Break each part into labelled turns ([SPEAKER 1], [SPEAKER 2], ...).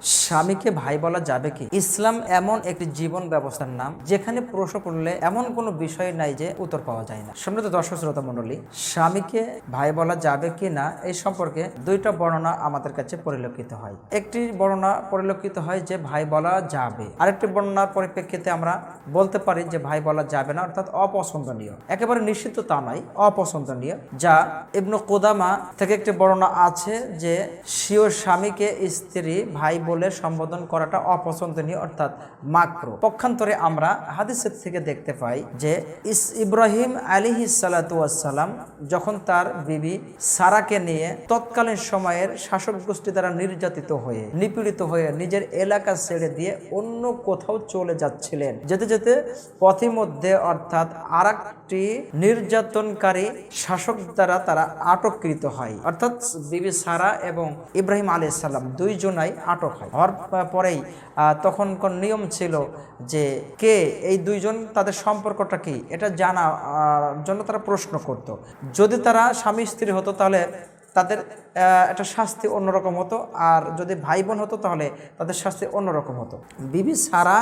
[SPEAKER 1] স্বামীকে ভাই বলা যাবে কি? ইসলাম এমন একটি জীবন ব্যবস্থার নাম, যেখানে প্রশ্ন করলে এমন কোনো বিষয় নাই যে উত্তর পাওয়া যায় না। সম্মানিত দর্শক শ্রোতা মণ্ডলী, স্বামীকে ভাই বলা যাবে কি না, এই সম্পর্কে দুইটা বর্ণনা আমাদের কাছে পরিলক্ষিত হয়। একটি বর্ণনা পরিলক্ষিত হয় যে ভাই বলা যাবে। আরেকটি বর্ণনার পরিপ্রেক্ষিতে আমরা বলতে পারি যে ভাই বলা যাবে না, অর্থাৎ অপছন্দনীয়। একেবারে নিশ্চিত তা নয়, অপছন্দনীয়, যা ইবনু কোদামা থেকে একটি বর্ণনা আছে যে স্বীয় স্বামীকে স্ত্রী ভাই বলে সম্বোধন করাটা অপছন্দনীয়, অর্থাৎ মাক্র। পক্ষান্তরে আমরা হাদিসের থেকে দেখতে পাই যে, ইস ইব্রাহিম আলী সালাতাম যখন তার বিবি সারাকে নিয়ে তৎকালীন সময়ের শাসক গোষ্ঠী দ্বারা নির্যাতিত হয়ে, নিপীড়িত হয়ে নিজের এলাকা ছেড়ে দিয়ে অন্য কোথাও চলে যাচ্ছিলেন। যেতে যেতে পথিমধ্যে অর্থাৎ আর একটি নির্যাতনকারী শাসক দ্বারা তারা আটককৃত হয়। অর্থাৎ বিবি সারা এবং ইব্রাহিম আলী সাল্লাম দুইজনাই আটক হওয়ার পরেই তখন কোন নিয়ম ছিল যে কে এই দুইজন, তাদের সম্পর্কটা কি, এটা জানা জন্য তারা প্রশ্ন করত। যদি তারা স্বামী স্ত্রী হতো তাহলে তাদের একটা শাস্তি অন্যরকম হতো, আর যদি ভাই বোন হতো তাহলে তাদের শাস্তি অন্যরকম হতো। বিবি সারা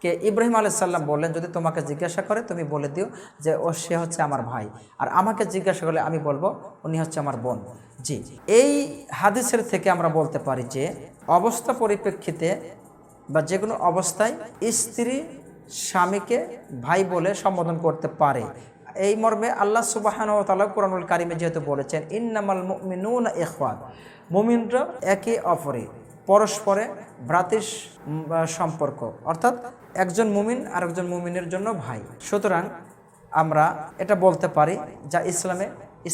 [SPEAKER 1] কে ইব্রাহিম আলাইসাল্লাম বললেন, যদি তোমাকে জিজ্ঞাসা করে, তুমি বলে দিও যে, ও, সে হচ্ছে আমার ভাই। আর আমাকে জিজ্ঞাসা করলে আমি বলব, উনি হচ্ছে আমার বোন। জি। এই হাদিসের থেকে আমরা বলতে পারি যে, অবস্থা পরিপ্রেক্ষিতে বা যে কোনো অবস্থায় স্ত্রী স্বামীকে ভাই বলে সম্বোধন করতে পারে। এই মর্মে আল্লাহ সুবাহান তালা কোরআনুল কারিমে যেহেতু বলেছেন, ইন্নামাল মুমিনুন ইখওয়ান। মুমিনরা একে অপরে পরস্পরে ভ্রাতৃ সম্পর্ক। অর্থাৎ একজন মুমিন আর একজন মুমিনের জন্য ভাই। সুতরাং আমরা এটা বলতে পারি, যা ইসলামে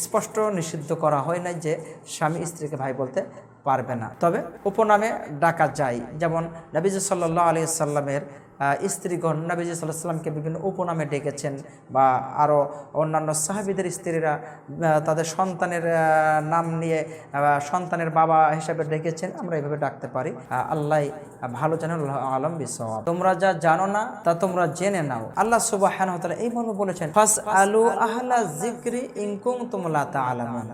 [SPEAKER 1] স্পষ্ট নিষিদ্ধ করা হয় নাই যে স্বামী স্ত্রীকে ভাই বলতে পারবে না। তবে উপনামে ডাকা যায়। যেমন নবীজ সাল্লাহ আলি সাল্লামের স্ত্রীগণ নবীজ সাল্লাহ সাল্লামকে বিভিন্ন উপনামে ডেকেছেন বা আরও অন্যান্য সাহাবিদের স্ত্রীরা তাদের সন্তানের নাম নিয়ে সন্তানের বাবা হিসাবে ডেকেছেন। আমরা এভাবে ডাকতে পারি। আল্লাহ ভালো জানো আলম বিশ্বাস তোমরা যা জানো না, তা তোমরা জেনে নাও। আল্লাহ সুবাহ এই মর্মে বলেছেন ফাস আলু আহলা জিক্রি ইনকুম তোমলা তা আলামুন